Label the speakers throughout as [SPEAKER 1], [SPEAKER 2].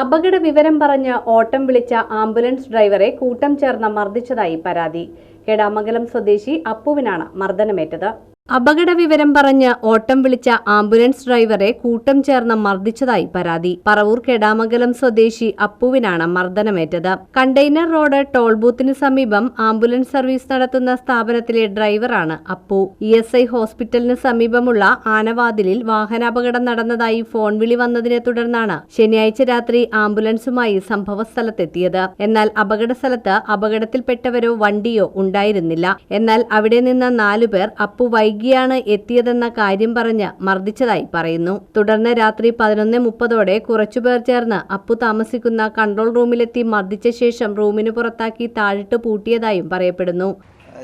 [SPEAKER 1] അപകട വിവരം പറഞ്ഞ് ഓട്ടം വിളിച്ച ആംബുലൻസ് ഡ്രൈവറെ കൂട്ടം ചേർന്ന് മർദ്ദിച്ചതായി പരാതി. കെടാമംഗലം സ്വദേശി അപ്പുവിനാണ് മർദ്ദനമേറ്റത്. അപകട വിവരം പറഞ്ഞ് ഓട്ടം വിളിച്ച ആംബുലൻസ് ഡ്രൈവറെ കൂട്ടം ചേർന്ന് മർദ്ദിച്ചതായി പരാതി. പറവൂർ കെടാമംഗലം സ്വദേശി അപ്പുവിനാണ് മർദ്ദനമേറ്റത്. കണ്ടെയ്നർ റോഡ് ടോൾ ബൂത്തിന് സമീപം ആംബുലൻസ് സർവീസ് നടത്തുന്ന സ്ഥാപനത്തിലെ ഡ്രൈവറാണ് അപ്പു. ഇ എസ് ഐ ഹോസ്പിറ്റലിന് സമീപമുള്ള ആനവാതിലിൽ വാഹനാപകടം നടന്നതായി ഫോൺ വിളി വന്നതിനെ തുടർന്നാണ് ശനിയാഴ്ച രാത്രി ആംബുലൻസുമായി സംഭവസ്ഥലത്തെത്തിയത്. എന്നാൽ അപകട സ്ഥലത്ത് അപകടത്തിൽപ്പെട്ടവരോ വണ്ടിയോ ഉണ്ടായിരുന്നില്ല. എന്നാൽ അവിടെ നിന്ന് നാലുപേർ അപ്പു വൈകിയാണ് എത്തിയതെന്ന കാര്യം പറഞ്ഞ് മർദ്ദിച്ചതായി പറയുന്നു. തുടർന്ന് രാത്രി പതിനൊന്ന് മുപ്പതോടെ കുറച്ചുപേർ ചേർന്ന് അപ്പു താമസിക്കുന്ന കൺട്രോൾ റൂമിലെത്തി മർദ്ദിച്ച ശേഷം റൂമിന് പുറത്താക്കി താഴിട്ട് പൂട്ടിയതായും പറയപ്പെടുന്നു.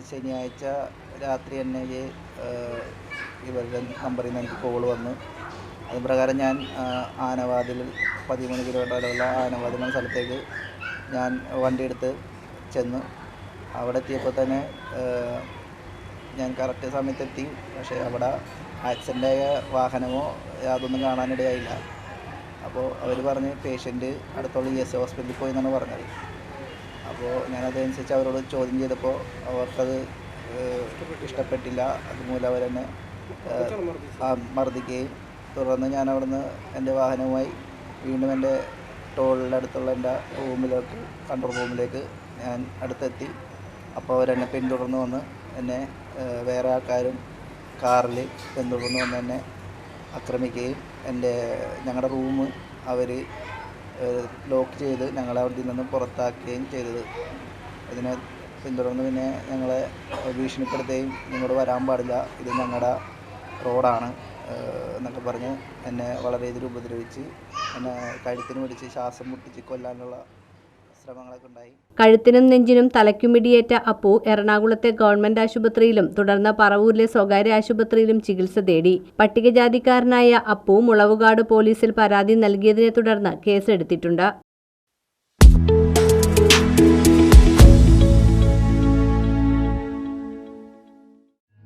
[SPEAKER 2] ശനിയാഴ്ച രാത്രി തന്നെ ഇവരുടെ നമ്പറിൽ നിന്ന് എനിക്ക് കോൾ വന്നു. അത് ഞാൻ ആനവാതിൽ പതിമൂന്ന് കിലോമീറ്റർ അകലെയുള്ള ആനവാതിൽ എന്ന സ്ഥലത്തേക്ക് ഞാൻ വണ്ടി എടുത്ത് ചെന്നു. അവിടെ എത്തിയപ്പോൾ തന്നെ ഞാൻ കറക്റ്റ് സമയത്തെത്തി. പക്ഷേ അവിടെ ആക്സിഡന്റ് ആയ വാഹനമോ യാതൊന്നും കാണാനിടയായില്ല. അപ്പോൾ അവർ പറഞ്ഞ് പേഷ്യന്റ് അടുത്തുള്ള ഇ എസ് ഹോസ്പിറ്റലിൽ പോയി എന്നാണ് പറഞ്ഞത്. അപ്പോൾ ഞാനതനുസരിച്ച് അവരോട് ചോദ്യം ചെയ്തപ്പോൾ അവർക്കത് ഇഷ്ടപ്പെട്ടില്ല. അതുമൂലം അവരെന്നെ മർദ്ദിക്കുകയും. തുടർന്ന് ഞാൻ അവിടുന്ന് എന്റെ വാഹനവുമായി വീണ്ടും എന്റെ ടോളിന്റെ അടുത്തുള്ള എന്റെ റൂമിലേക്ക് കൺട്രോൾ റൂമിലേക്ക് ഞാൻ അടുത്തെത്തി. അപ്പോൾ അവരെന്നെ പിന്തുടർന്ന് വന്ന് എന്നെ വേറെ ആൾക്കാരും കാറിൽ പിന്തുടർന്ന് വന്ന് എന്നെ ആക്രമിക്കുകയും എന്റെ ഞങ്ങളുടെ റൂം അവർ ലോക്ക് ചെയ്ത് ഞങ്ങളെ അവിടെ നിന്ന് പുറത്താക്കുകയും ചെയ്തത്. ഇതിനെ പിന്തുടർന്ന് പിന്നെ ഞങ്ങളെ ഭീഷണിപ്പെടുത്തുകയും നിങ്ങളോട് വരാൻ പാടില്ല ഇത് ഞങ്ങളുടെ റോഡാണ് എന്നൊക്കെ പറഞ്ഞ് എന്നെ വളരെ ഇതിൽ ഉപദ്രവിച്ച് എന്നെ കഴുത്തിന് പിടിച്ച് ശ്വാസം മുട്ടിച്ച് കൊല്ലാനുള്ള ശ്രമങ്ങളൊക്കെ ഉണ്ടായി.
[SPEAKER 1] കഴുത്തിനും നെഞ്ചിനും തലയ്ക്കുമിടിയേറ്റ അപ്പു എറണാകുളത്തെ ഗവൺമെന്റ് ആശുപത്രിയിലും തുടർന്ന് പറവൂരിലെ സ്വകാര്യ ആശുപത്രിയിലും ചികിത്സ തേടി. പട്ടികജാതിക്കാരനായ അപ്പു മുളവുകാട് പോലീസിൽ പരാതി നൽകിയതിനെ തുടർന്ന് കേസെടുത്തിട്ടുണ്ട്.